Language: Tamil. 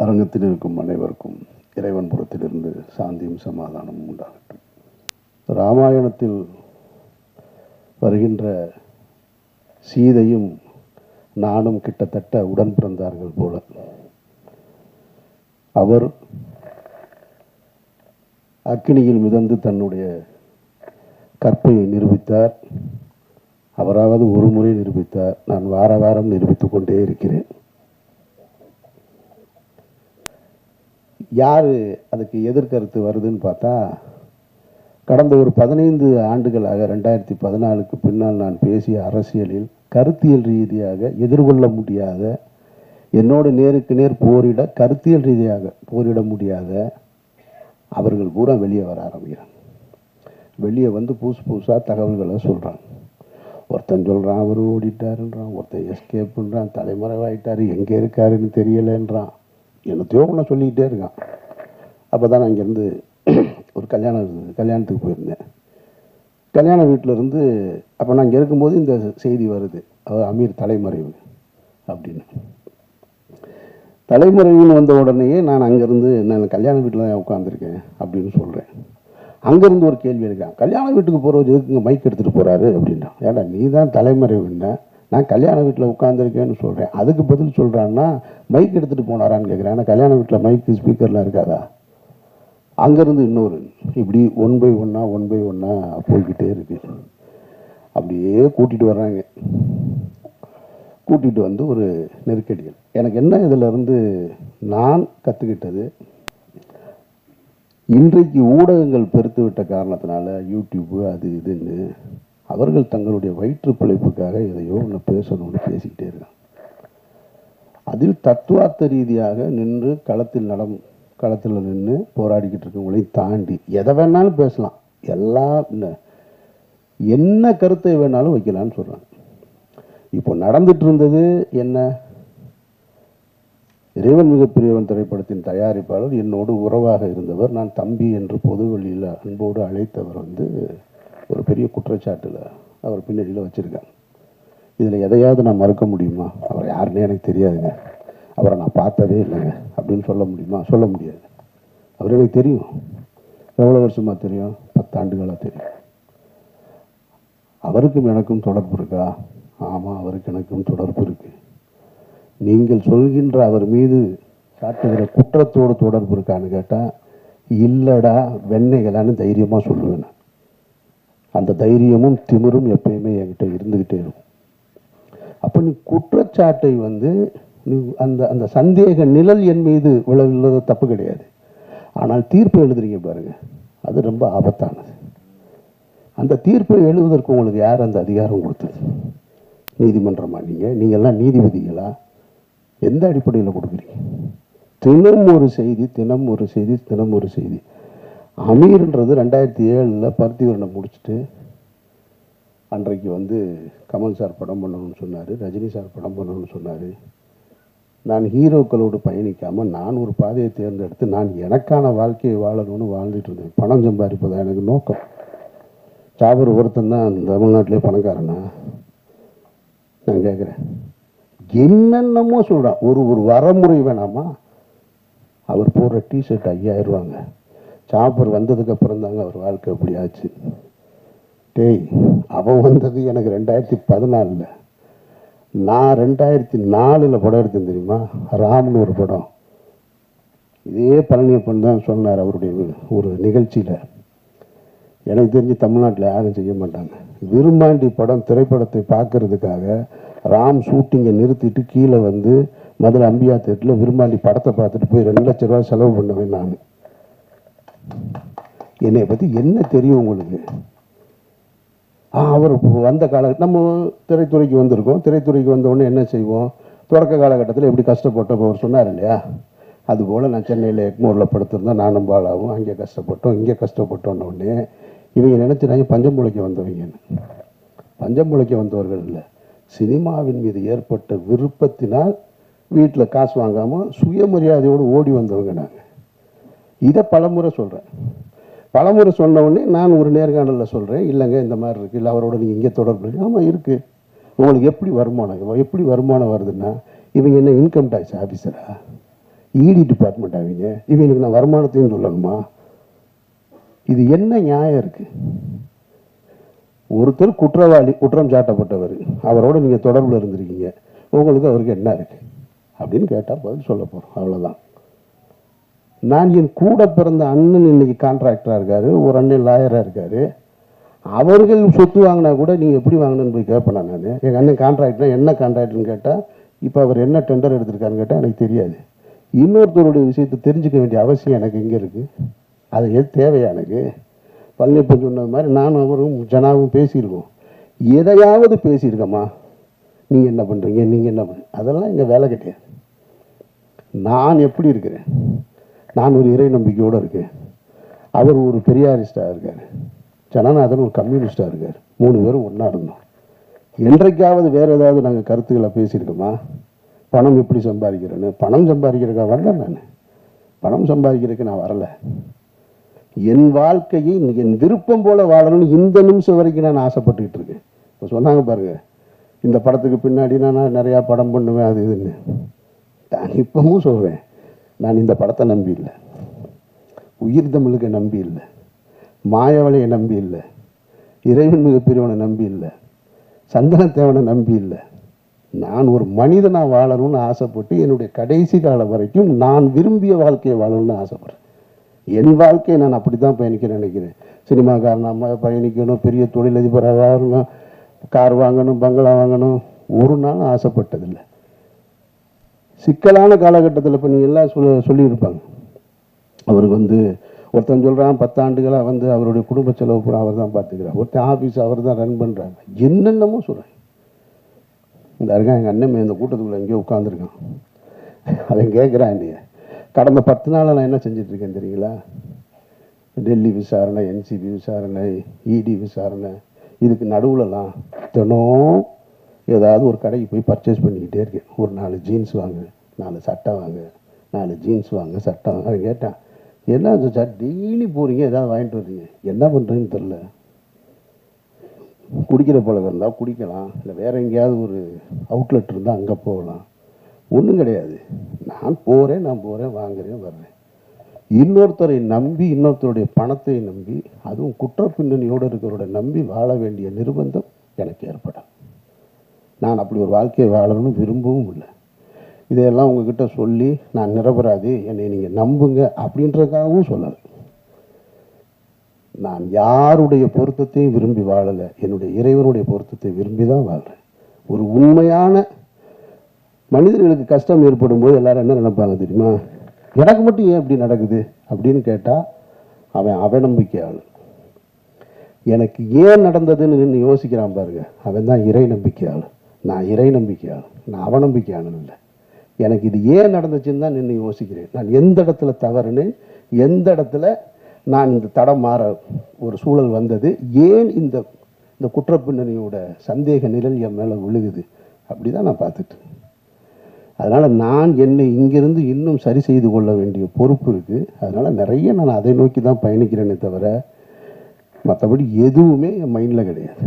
அரங்கத்தில் இருக்கும் அனைவருக்கும் இறைவன் புறத்திலிருந்து சாந்தியும் சமாதானமும் உண்டாகட்டும். ராமாயணத்தில் வருகின்ற சீதையும் நானும் கிட்டத்தட்ட உடன் பிறந்தார்கள் போல. அவர் அக்கினியில் மிதந்து தன்னுடைய கற்பையை நிரூபித்தார். அவராவது ஒரு முறை நிரூபித்தார். நான் வார வாரம் நிரூபித்து கொண்டே இருக்கிறேன். யார் அதுக்கு எதிர்கருத்து வருதுன்னு பார்த்தா கடந்த ஒரு பதினைந்து ஆண்டுகளாக ரெண்டாயிரத்தி பதினாலுக்கு பின்னால் நான் பேசிய அரசியலில் கருத்தியல் ரீதியாக எதிர்கொள்ள முடியாத என்னோடு நேருக்கு நேர் போரிட கருத்தியல் ரீதியாக போரிட முடியாத அவர்கள் பூரா வெளியே வர ஆரம்பிக்கிறாங்க. வெளியே வந்து புதுசு புதுசாக தகவல்களை சொல்கிறாங்க ஒருத்தன் சொல்கிறான் அவர் ஓடிட்டாருன்றான் ஒருத்தன் எஸ்கேப்புன்றான் தலைமறைவாயிட்டார் எங்கே இருக்காருன்னு தெரியலைன்றான். என்னத்தையோ ஒன்று சொல்லிக்கிட்டே இருக்கான். அப்போ தான் நான் இங்கேருந்து ஒரு கல்யாணம் இருந்தது. கல்யாணத்துக்கு போயிருந்தேன். கல்யாண வீட்டில் இருந்து அப்போ நான் இங்கே இருக்கும்போது இந்த செய்தி வருது. அவர் அமீர் தலைமறைவு அப்படின்னு. தலைமறைவுன்னு வந்த உடனேயே நான் அங்கேருந்து நான் கல்யாண வீட்டில் தான் உட்காந்துருக்கேன் அப்படின்னு சொல்கிறேன் அங்கேருந்து ஒரு கேள்வி இருக்கான் கல்யாண வீட்டுக்கு போகிற எதுக்குங்க மைக் எடுத்துகிட்டு போகிறாரு அப்படின்னா ஏன்னா நீ தான் தலைமறைவுன்ன? நான் கல்யாண வீட்டில் உட்காந்துருக்கேன்னு சொல்கிறேன் அதுக்கு பதில் சொல்கிறான்னா மைக் எடுத்துகிட்டு போனாரான்னு கேட்குறேன் ஆனால் கல்யாண வீட்டில் மைக்கு ஸ்பீக்கர்லாம் இருக்காதா? அங்கேருந்து இன்னொரு இப்படி ஒன் பை ஒன்றா ஒன் பை ஒன்றா போய்கிட்டே இருக்கு. அப்படியே கூட்டிகிட்டு வர்றாங்க. கூட்டிகிட்டு வந்து ஒரு நெருக்கடிகள். எனக்கு என்ன இதிலருந்து நான் கற்றுக்கிட்டது இன்றைக்கு ஊடகங்கள் பெருத்து விட்ட காரணத்தினால யூடியூப்பு அது இதுன்னு அவர்கள் தங்களுடைய வயிற்று பிழைப்புக்காக எதையோ ஒன்று பேசணும்னு பேசிக்கிட்டே இருக்காங்க. அதில் தத்துவார்த்த ரீதியாக நின்று களத்தில் நடம் களத்தில் நின்று போராடிக்கிட்டு இருக்கவங்களையும் தாண்டி எதை வேணாலும் பேசலாம். எல்லாம் என்ன- கருத்தை வேணாலும் வைக்கலாம்னு சொல்கிறாங்க இப்போ நடந்துட்டு இருந்தது என்ன? இறைவன் மிகப்பெரியவன் திரைப்படத்தின் தயாரிப்பாளர் என்னோடு உறவாக இருந்தவர் நான் தம்பி என்று பொதுவெளியில் அன்போடு அழைத்தவர் வந்து ஒரு பெரிய குற்றச்சாட்டில் அவர் பின்னணியில் வச்சுருக்காங்க இதில் எதையாவது நான் மறுக்க முடியுமா? அவர் யாருன்னே எனக்கு தெரியாதுங்க. அவரை நான் பார்த்ததே இல்லைங்க. அப்படின்னு சொல்ல முடியுமா? சொல்ல முடியாது. அவர் எனக்கு தெரியும். எவ்வளோ வருஷமா தெரியும்? பத்தாண்டுகளாக தெரியும். அவருக்கும் எனக்கும் தொடர்பு இருக்கா? ஆமாம் அவருக்கு எனக்கும் தொடர்பு இருக்கு. நீங்கள் சொல்கின்ற அவர் மீது சாட்டுகிற குற்றத்தோடு தொடர்பு இருக்கான்னு கேட்டால் இல்லைடா வெண்ணைகளான்னு தைரியமாக சொல்லுவேன் நான். அந்த தைரியமும் திமிரும் எப்பயுமே என்கிட்ட இருந்துக்கிட்டே இருக்கும். அப்போ நீ குற்றச்சாட்டை வந்து நீ அந்த அந்த சந்தேக நிழல் என் மீது விழவில்லது தப்பு கிடையாது. ஆனால் தீர்ப்பு எழுதுறீங்க பாருங்க. அது ரொம்ப ஆபத்தானது. அந்த தீர்ப்பை எழுதுவதற்கு உங்களுக்கு யார் அந்த அதிகாரம் கொடுத்தது? நீதிமன்றமா நீங்கள் நீங்கள்லாம் நீதிபதிகளா? எந்த அடிப்படையில் கொடுக்குறீங்க? தினம் ஒரு செய்தி தினம் ஒரு செய்தி தினம் ஒரு செய்தி. அமீர்ன்றது ரெண்டாயிரத்தி ஏழில் பருத்திவரனை முடிச்சுட்டு அன்றைக்கு வந்து கமல் சார் படம் பண்ணணும்னு சொன்னார் ரஜினி சார் படம் பண்ணணும்னு சொன்னார். நான் ஹீரோக்களோடு பயணிக்காமல் நான் ஒரு பாதையை தேர்ந்தெடுத்து நான் எனக்கான வாழ்க்கையை வாழணும்னு வாழ்ந்துட்டு இருந்தேன். பணம் சம்பாதிப்பதா எனக்கு நோக்கம். சாபர் ஒருத்தன் தான் தமிழ்நாட்டிலே பணக்காரனா? நான் கேட்குறேன் என்னென்னமோ சொல்கிறான் ஒரு ஒரு வரமுறை வேணாமா? அவர் போடுற டிஷர்ட் ஐயாயிரம் ரூபாங்க. சாப்பர் வந்ததுக்கு அப்புறம் தாங்க அவர் வாழ்க்கை அப்படி ஆச்சு. டேய் அவன் வந்தது எனக்கு ரெண்டாயிரத்தி பதினாலில். நான் ரெண்டாயிரத்தி நாலில் படம் எடுத்தேன் தெரியுமா? ராம்னு ஒரு படம். இதே பழனியப்பன் தான் சொன்னார் அவருடைய ஒரு நிகழ்ச்சியில். எனக்கு தெரிஞ்சு தமிழ்நாட்டில் யாரும் செய்ய மாட்டாங்க. விரும்பாண்டி படம் திரைப்படத்தை பார்க்கறதுக்காக ராம் ஷூட்டிங்கை நிறுத்திட்டு கீழே வந்து மதுரை அம்பியா தேட்டரில் விரும்பாண்டி படத்தை பார்த்துட்டு போய் ரெண்டு லட்ச ரூபா செலவு பண்ணுவேன் நான். என்னை பற்றி என்ன தெரியும் உங்களுக்கு? அவர் வந்த கால நம்ம திரைத்துறைக்கு வந்திருக்கோம். திரைத்துறைக்கு வந்த உடனே என்ன செய்வோம்? தொடக்க காலகட்டத்தில் எப்படி கஷ்டப்பட்டோம் அவர் சொன்னார் இல்லையா? அதுபோல் நான் சென்னையில் எக்மோரில் படுத்திருந்தேன். நானும் பாலாவும் அங்கே கஷ்டப்பட்டோம். இங்கே கஷ்டப்பட்டோன்ன உடனே இவங்க நினச்சினாங்க பஞ்சம் வந்தவங்கன்னு பஞ்சம் வந்தவர்கள் இல்லை. சினிமாவின் மீது ஏற்பட்ட விருப்பத்தினால் வீட்டில் காசு வாங்காமல் சுயமரியாதையோடு ஓடி வந்தவங்க நாங்கள் இதை பலமுறை சொல்கிறேன் பலமுறை சொன்ன உடனே நான் ஒரு நேர்காணலில் சொல்கிறேன் இல்லைங்க இந்த மாதிரி இருக்குது இல்லை அவரோட நீங்கள் இங்கே தொடர்பு இருக்கு ஆமாம் இருக்குது உங்களுக்கு எப்படி வருமானம் எப்படி வருமானம் வருதுன்னா இவங்க என்ன இன்கம் டேக்ஸ் ஆஃபீஸரா இடி டிபார்ட்மெண்ட் ஆவீங்க இவங்களுக்கு நான் வருமானத்தையும் சொல்லணுமா? இது என்ன நியாயம் இருக்குது ஒருத்தர் குற்றவாளி குற்றம் சாட்டப்பட்டவர். அவரோட நீங்கள் தொடர்பில் இருந்திருக்கீங்க. உங்களுக்கு அவருக்கு என்ன இருக்குது அப்படின்னு கேட்டால் பதில் சொல்ல போகிறோம் அவ்வளோதான் நான் என் கூட பிறந்த அண்ணன் இன்னைக்கு கான்ட்ராக்டராக இருக்கார் ஒரு அண்ணன் லாயராக இருக்கார். அவர்கள் சொத்து வாங்கினா கூட நீங்கள் எப்படி வாங்கினு போய் கேட்பேன் நான் எங்கள் அண்ணன் கான்ட்ராக்ட்னா என்ன கான்ட்ராக்ட்னு கேட்டால் இப்போ அவர் என்ன டெண்டர் எடுத்திருக்காருன்னு கேட்டால் எனக்கு தெரியாது. இன்னொருத்தருடைய விஷயத்தை தெரிஞ்சுக்க வேண்டிய அவசியம் எனக்கு இங்கே இருக்குது அது எது தேவையா எனக்கு? பழனிப்பன் சொன்னது மாதிரி நானும் அவரும் ஜனாவும் பேசியிருக்கோம். எதையாவது பேசியிருக்கம்மா. நீங்கள் என்ன பண்ணுறீங்க நீங்கள் என்ன பண்ணுறீங்க அதெல்லாம் எங்கள் வேலை கிடையாது. நான் எப்படி இருக்கிறேன்? நான் ஒரு இறை நம்பிக்கையோடு இருக்கேன். அவர் ஒரு பெரியாரிஸ்டாக இருக்கார். ஜனநாதன் ஒரு கம்யூனிஸ்டாக இருக்கார். மூணு பேரும் ஒன்றா இருந்தோம். என்றைக்காவது வேறு ஏதாவது நாங்கள் கருத்துக்களை பேசியிருக்கோமா? பணம் எப்படி சம்பாதிக்கிறேன்னு? பணம் சம்பாதிக்கிறக்கா வரல நான். பணம் சம்பாதிக்கிறதுக்கு நான் வரலை. என் வாழ்க்கையை என் விருப்பம் போல் வாழணும்னு இந்த நிமிஷம் வரைக்கும் நான் ஆசைப்பட்டுக்கிட்டு இருக்கேன். இப்போ சொன்னாங்க பாருங்கள் இந்த படத்துக்கு பின்னாடி நான் நிறையா படம் பண்ணுவேன் அது இதுன்னு. நான் இப்பவும் சொல்கிறேன் நான் இந்த படத்தை நம்பி இல்லை. உயிர் தமிழுக்கு நம்பி இல்லை. மாயவளையை நம்பி இல்லை. இறைவன் மிகப்பெரியவனை நம்பி இல்லை. சந்தனத்தேவனை நம்பி இல்லை. நான் ஒரு மனிதனாக வாழணும்னு ஆசைப்பட்டு என்னுடைய கடைசி காலம் வரைக்கும் நான் விரும்பிய வாழ்க்கையை வாழணும்னு ஆசைப்பட்றேன். என் வாழ்க்கையை நான் அப்படி தான் பயணிக்க நினைக்கிறேன் சினிமாக்காரனாக பயணிக்கணும் பெரிய தொழிலதிபராக வரணும் கார் வாங்கணும் பங்களா வாங்கணும். ஒரு நாள் ஆசைப்பட்டதில்லை. சிக்கலான காலகட்டத்தில் இப்போ நீங்கள் எல்லாம் சொல்ல சொல்லியிருப்பாங்க. அவருக்கு வந்து ஒருத்தன் சொல்கிறான் பத்தாண்டுகளாக வந்து அவருடைய குடும்ப செலவு பூரா அவர் தான் பார்த்துக்கிறார் ஒருத்தன் ஆஃபீஸ் அவர் தான் ரன் பண்ணுறாங்க என்னென்னமோ சொல்கிறேன் இந்த இருக்கான் எங்கள் அண்ணன் இந்த கூட்டத்துக்குள்ளே எங்கேயோ உட்காந்துருக்கான் அவன் கேட்குறான் என்னைய. கடந்த பத்து நாளாக நான் என்ன செஞ்சிட்ருக்கேன் தெரியுங்களா? டெல்லி விசாரணை என்சிபி விசாரணை இடி விசாரணை இதுக்கு நடுவுலலாம் தினம் ஏதாவது ஒரு கடைக்கு போய் பர்ச்சேஸ் பண்ணிக்கிட்டே இருக்கேன். ஒரு நாலு ஜீன்ஸ் வாங்க நாலு சட்டை வாங்க நாலு ஜீன்ஸ் வாங்க சட்டை வாங்க. அவன் கேட்டான் என்ன சார் டெய்லி போகிறீங்க ஏதாவது வாங்கிட்டு வர்றீங்க? என்ன பண்ணுறதுன்னு தெரில குடிக்கிற பழக்கம் இருந்தால் குடிக்கலாம் இல்லை வேற எங்கேயாவது ஒரு அவுட்லெட் இருந்தால் அங்கே போகலாம். ஒன்றும் கிடையாது. நான் போகிறேன் நான் போகிறேன் வாங்குறேன் வர்றேன். இன்னொருத்தரை நம்பி இன்னொருத்தருடைய பணத்தை நம்பி அதுவும் குற்ற பின்னணியோடு இருக்கிறவரை நம்பி வாழ வேண்டிய நிர்பந்தம் எனக்கு ஏற்படும் நான் அப்படி ஒரு வாழ்க்கையை வாழணும்னு விரும்பவும் இல்லை. இதையெல்லாம் உங்ககிட்ட சொல்லி நான் நிரபராது என்னை நீங்கள் நம்புங்க அப்படின்றதுக்காகவும் சொல்லலை. நான் யாருடைய பொருத்தத்தையும் விரும்பி வாழலை. என்னுடைய இறைவனுடைய பொருத்தத்தை விரும்பி தான் வாழ்கிறேன் ஒரு உண்மையான மனிதர்களுக்கு கஷ்டம் ஏற்படும் போது எல்லாரும் என்ன நினைப்பாங்க தெரியுமா? எனக்கு மட்டும் ஏன் இப்படி நடக்குது? அப்படின்னு கேட்டால் அவன் அவநம்பிக்கையாளன். எனக்கு ஏன் நடந்ததுன்னு நின்று யோசிக்கிறான் பாருங்க. அவன் தான் இறை நம்பிக்கையாளன். நான் இறை நம்பிக்கையாளன் நான் அவநம்பிக்கையாளன் இல்லை. எனக்கு இது ஏன் நடந்துச்சுன்னு தான் நின்று யோசிக்கிறேன். நான் எந்த இடத்துல தவறுன்னு? எந்த இடத்துல நான் இந்த தடம் மாற ஒரு சூழல் வந்தது? ஏன் இந்த இந்த குற்றப்பின்னணியோட சந்தேக நிழல் என் மேலே விழுகுது? அப்படி தான் நான் பார்த்துட்டு அதனால் நான் என்னை இங்கிருந்து இன்னும் சரி செய்து கொள்ள வேண்டிய பொறுப்பு இருக்குது அதனால் நிறைய நான் அதை நோக்கி தான் பயணிக்கிறேனே தவிர மற்றபடி எதுவுமே என் மைண்டில் கிடையாது.